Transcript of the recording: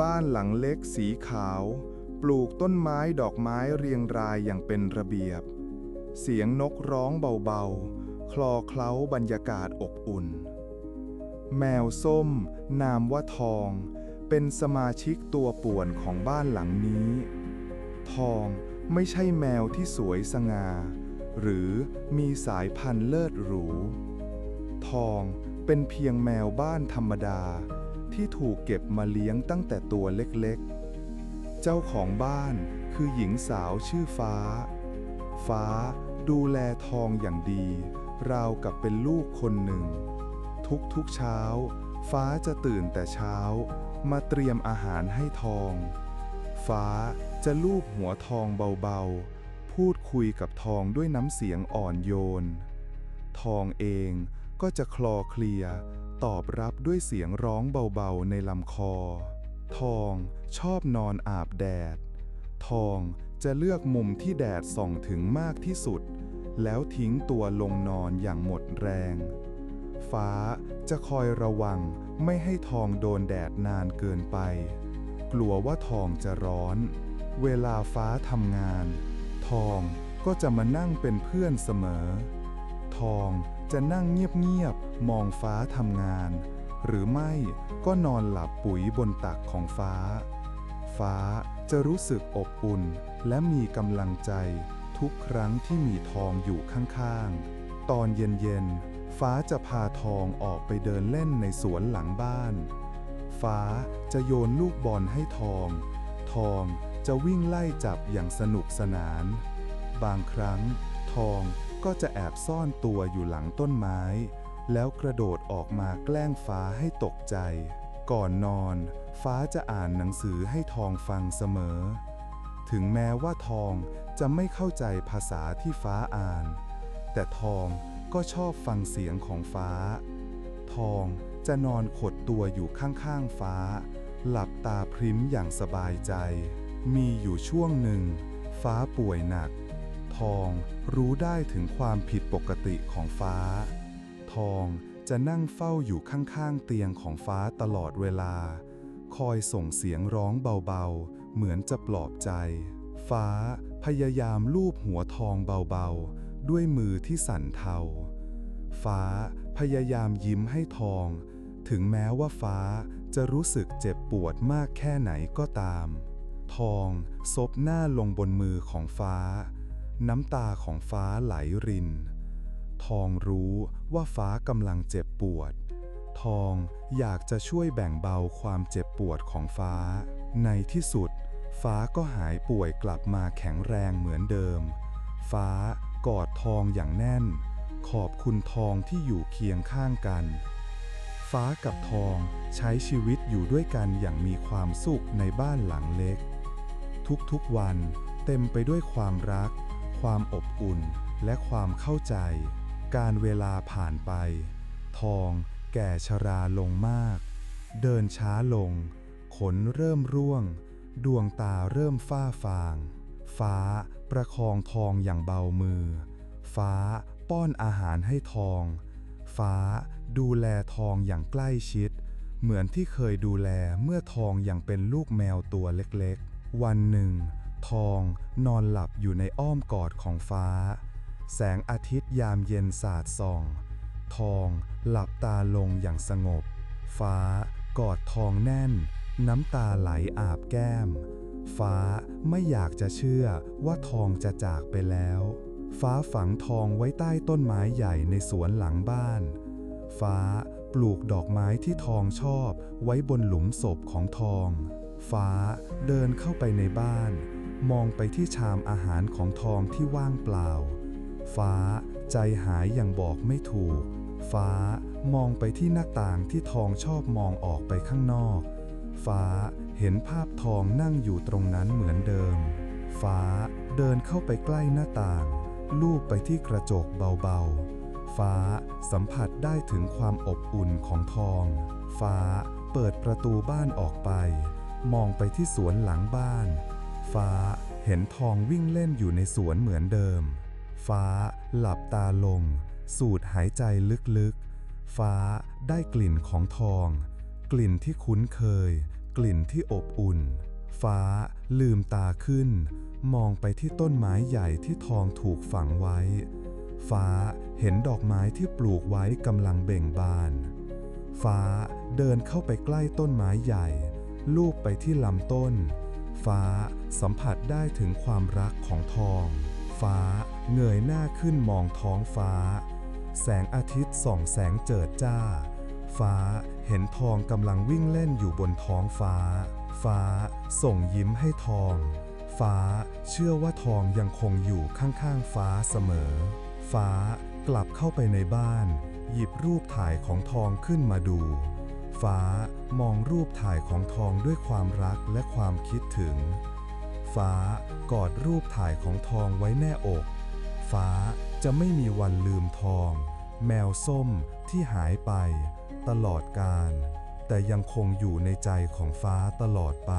บ้านหลังเล็กสีขาว ปลูกต้นไม้ดอกไม้เรียงรายอย่างเป็นระเบียบ เสียงนกร้องเบาๆ คลอเคล้าบรรยากาศอบอุ่น แมวส้ม นามว่าทอง เป็นสมาชิกตัวป่วนของบ้านหลังนี้ ทองไม่ใช่แมวที่สวยสง่า หรือมีสายพันธุ์เลิศหรู ทองเป็นเพียงแมวบ้านธรรมดา ที่ถูกเก็บมาเลี้ยงตั้งแต่ตัวเล็กๆ เจ้าของบ้านคือหญิงสาวชื่อฟ้า ฟ้าดูแลทองอย่างดี ราวกับเป็นลูกคนหนึ่ง ทุกๆเช้า ฟ้าจะตื่นแต่เช้า มาเตรียมอาหารให้ทอง ฟ้าจะลูบหัวทองเบาๆ พูดคุยกับทองด้วยน้ำเสียงอ่อนโยน ทองเองก็จะคลอเคลีย ตอบรับด้วยเสียงร้องเบาๆในลำคอ ทองชอบนอนอาบแดด ทองจะเลือกมุมที่แดดส่องถึงมากที่สุด แล้วทิ้งตัวลงนอนอย่างหมดแรง ฟ้าจะคอยระวังไม่ให้ทองโดนแดดนานเกินไป กลัวว่าทองจะร้อน เวลาฟ้าทำงาน ทองก็จะมานั่งเป็นเพื่อนเสมอ ทอง จะนั่งเงียบๆ มองฟ้าทำงาน หรือไม่ก็นอนหลับปุ๋ยบนตักของฟ้า ฟ้าจะรู้สึกอบอุ่น และมีกำลังใจทุกครั้งที่มีทองอยู่ข้างๆ ตอนเย็นๆ ฟ้าจะพาทองออกไปเดินเล่นในสวนหลังบ้าน ฟ้าจะโยนลูกบอลให้ทอง ทองจะวิ่งไล่จับอย่างสนุกสนาน บางครั้ง ทอง ก็จะแอบซ่อนตัวอยู่หลังต้นไม้ แล้วกระโดดออกมาแกล้งฟ้าให้ตกใจ ก่อนนอน ฟ้าจะอ่านหนังสือให้ทองฟังเสมอ ถึงแม้ว่าทองจะไม่เข้าใจภาษาที่ฟ้าอ่าน แต่ทองก็ชอบฟังเสียงของฟ้า ทองจะนอนขดตัวอยู่ข้างๆฟ้า หลับตาพริ้มอย่างสบายใจ มีอยู่ช่วงหนึ่ง ฟ้าป่วยหนัก ทองรู้ได้ถึงความผิดปกติของฟ้า ทองจะนั่งเฝ้าอยู่ข้างๆเตียงของฟ้าตลอดเวลา คอยส่งเสียงร้องเบาๆ เหมือนจะปลอบใจ ฟ้าพยายามลูบหัวทองเบาๆ ด้วยมือที่สั่นเทา ฟ้าพยายามยิ้มให้ทอง ถึงแม้ว่าฟ้าจะรู้สึกเจ็บปวดมากแค่ไหนก็ตาม ทองซบหน้าลงบนมือของฟ้า น้ำตาของฟ้าไหลริน ทองรู้ว่าฟ้ากำลังเจ็บปวด ทองอยากจะช่วยแบ่งเบาความเจ็บปวดของฟ้า ในที่สุด ฟ้าก็หายป่วยกลับมาแข็งแรงเหมือนเดิม ฟ้ากอดทองอย่างแน่น ขอบคุณทองที่อยู่เคียงข้างกัน ฟ้ากับทองใช้ชีวิตอยู่ด้วยกันอย่างมีความสุขในบ้านหลังเล็ก ทุกๆวันเต็มไปด้วยความรัก ความอบอุ่น และความเข้าใจ การเวลาผ่านไป ทองแก่ชราลงมาก เดินช้าลง ขนเริ่มร่วง ดวงตาเริ่มฝ้าฟาง ฟ้าประคองทองอย่างเบามือ ฟ้าป้อนอาหารให้ทอง ฟ้าดูแลทองอย่างใกล้ชิด เหมือนที่เคยดูแลเมื่อทองอยังเป็นลูกแมวตัวเล็กๆ วันหนึ่ง ทองนอนหลับอยู่ในอ้อมกอดของฟ้า แสงอาทิตย์ยามเย็นสาดส่อง ทองหลับตาลงอย่างสงบ ฟ้ากอดทองแน่น น้ำตาไหลอาบแก้ม ฟ้าไม่อยากจะเชื่อว่าทองจะจากไปแล้ว ฟ้าฝังทองไว้ใต้ต้นไม้ใหญ่ในสวนหลังบ้าน ฟ้าปลูกดอกไม้ที่ทองชอบไว้บนหลุมศพของทอง ฟ้าเดินเข้าไปในบ้าน มองไปที่ชามอาหารของทองที่ว่างเปล่า ฟ้าใจหายอย่างบอกไม่ถูก ฟ้ามองไปที่หน้าต่างที่ทองชอบมองออกไปข้างนอก ฟ้าเห็นภาพทองนั่งอยู่ตรงนั้นเหมือนเดิม ฟ้าเดินเข้าไปใกล้หน้าต่าง ลูบไปที่กระจกเบาๆ ฟ้าสัมผัสได้ถึงความอบอุ่นของทอง ฟ้าเปิดประตูบ้านออกไป มองไปที่สวนหลังบ้าน ฟ้าเห็นทองวิ่งเล่นอยู่ในสวนเหมือนเดิม ฟ้าหลับตาลง สูดหายใจลึกๆ ฟ้าได้กลิ่นของทอง กลิ่นที่คุ้นเคย กลิ่นที่อบอุ่น ฟ้าลืมตาขึ้น มองไปที่ต้นไม้ใหญ่ที่ทองถูกฝังไว้ ฟ้าเห็นดอกไม้ที่ปลูกไว้กำลังเบ่งบาน ฟ้าเดินเข้าไปใกล้ต้นไม้ใหญ่ ลูบไปที่ลำต้น ฟ้าสัมผัสได้ถึงความรักของทอง ฟ้าเงยหน้าขึ้นมองท้องฟ้า แสงอาทิตย์ส่องแสงเจิดจ้า ฟ้าเห็นทองกำลังวิ่งเล่นอยู่บนท้องฟ้า ฟ้าส่งยิ้มให้ทอง ฟ้าเชื่อว่าทองยังคงอยู่ข้างๆฟ้าเสมอ ฟ้ากลับเข้าไปในบ้าน หยิบรูปถ่ายของทองขึ้นมาดู ฟ้ามองรูปถ่ายของทองด้วยความรักและความคิดถึง ฟ้ากอดรูปถ่ายของทองไว้แน่อก ฟ้าจะไม่มีวันลืมทอง แมวส้มที่หายไป ตลอดกาลแต่ยังคงอยู่ในใจของฟ้าตลอดไป